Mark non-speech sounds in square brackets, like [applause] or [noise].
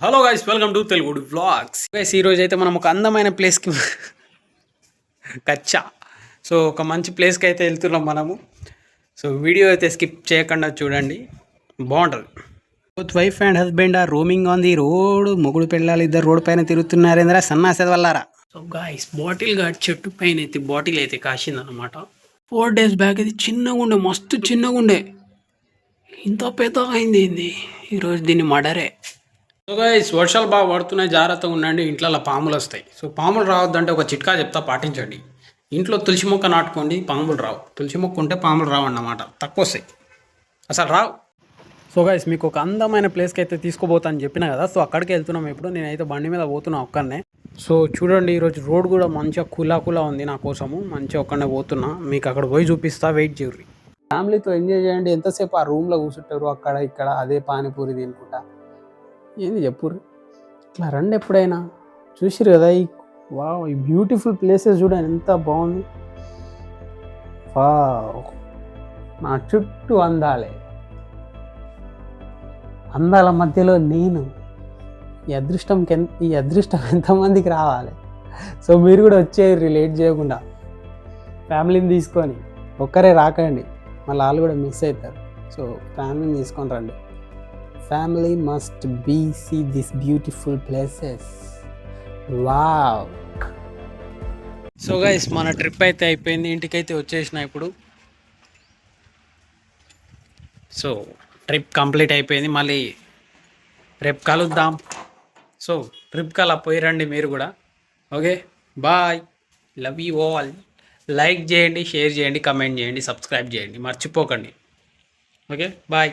Hello guys welcome to Telugu vlogs guys ఈరోజు అయితే మనం ఒక అందమైన ప్లేస్కి [laughs] కచ్చా. సో ఒక మంచి ప్లేస్కి అయితే వెళ్తున్నాం మనము. సో వీడియో అయితే స్కిప్ చేయకుండా చూడండి. బాగుంటుంది. Both wife and husband are roaming on the road మొగుడు పెళ్ళాలి ఇద్దరు రోడ్ పైన తిరుగుతున్నారేంద్రా సన్నాసేది వల్లారా? సో గాయస్ బాటిల్ గాడ్ చెట్టు పైన అయితే బాటిల్ అయితే కాసింది అనమాట ఫోర్ డేస్ బ్యాక్ అయితే చిన్నగా ఉండే మస్తు చిన్నగా ఉండే. ఇంత పెద్దగా అయింది ఏంది? ఈరోజు దీన్ని మడరే. గైస్ వర్షాలు బాగా పడుతున్నాయి జాగ్రత్తగా ఉండండి ఇంట్లో పాములు వస్తాయి. సో పాములు రావద్దంటే ఒక చిట్కా చెప్తా పాటించండి. ఇంట్లో తులసి మొక్క నాటుకోండి పాములు రావు. తులసి మొక్క ఉంటే పాములు రావు అన్నమాట తక్కువ వస్తాయి. అసలు రావు. సో గైస్ మీకు ఒక అందమైన ప్లేస్కి అయితే తీసుకోబోతా అని చెప్పిన కదా సో అక్కడికి వెళ్తున్నాం ఇప్పుడు. నేనైతే బండి మీద పోతున్నా ఒక్కనే సో చూడండి ఈరోజు రోడ్ కూడా మంచిగా కులా కులా ఉంది నా కోసము. మంచిగా ఒక్కనే పోతున్నా. మీకు అక్కడ పోయి చూపిస్తా వెయిట్ చేయరు. ఫ్యామిలీతో ఎంజాయ్ చేయండి. ఎంతసేపు ఆ రూమ్లో కూర్చుంటారు అక్కడ ఇక్కడ అదే పానీపూరి తినుకుంటా. ఏంది చెప్పుర్రు? ఇట్లా రండి ఎప్పుడైనా. చూసిరు కదా ఈ వా ఈ బ్యూటిఫుల్ ప్లేసెస్ చూడండి ఎంత బాగుంది. వావ్. నా చుట్టూ అందాలే. అందాల మధ్యలో నేను. ఈ అదృష్టం ఈ అదృష్టం ఎంతమందికి రావాలి? సో మీరు కూడా వచ్చేయండి లేట్ చేయకుండా. ఫ్యామిలీని తీసుకొని ఒక్కరే రాకండి. మళ్ళీ వాళ్ళు కూడా మిస్ అవుతారు. సో ఫ్యామిలీని తీసుకొని రండి. Family must be see this beautiful places wow so guys మన ట్రిప్ అయితే అయిపోయింది. ఇంటికైతే వచ్చేసిన ఇప్పుడు. సో ట్రిప్ కంప్లీట్ అయిపోయింది. మళ్ళీ రేపు కలుద్దాం. సో ట్రిప్ కల్లా పోయి రండి మీరు కూడా. Okay bye love you all like చేయండి షేర్ చేయండి కమెంట్ చేయండి సబ్స్క్రైబ్ చేయండి. మర్చిపోకండి. Okay bye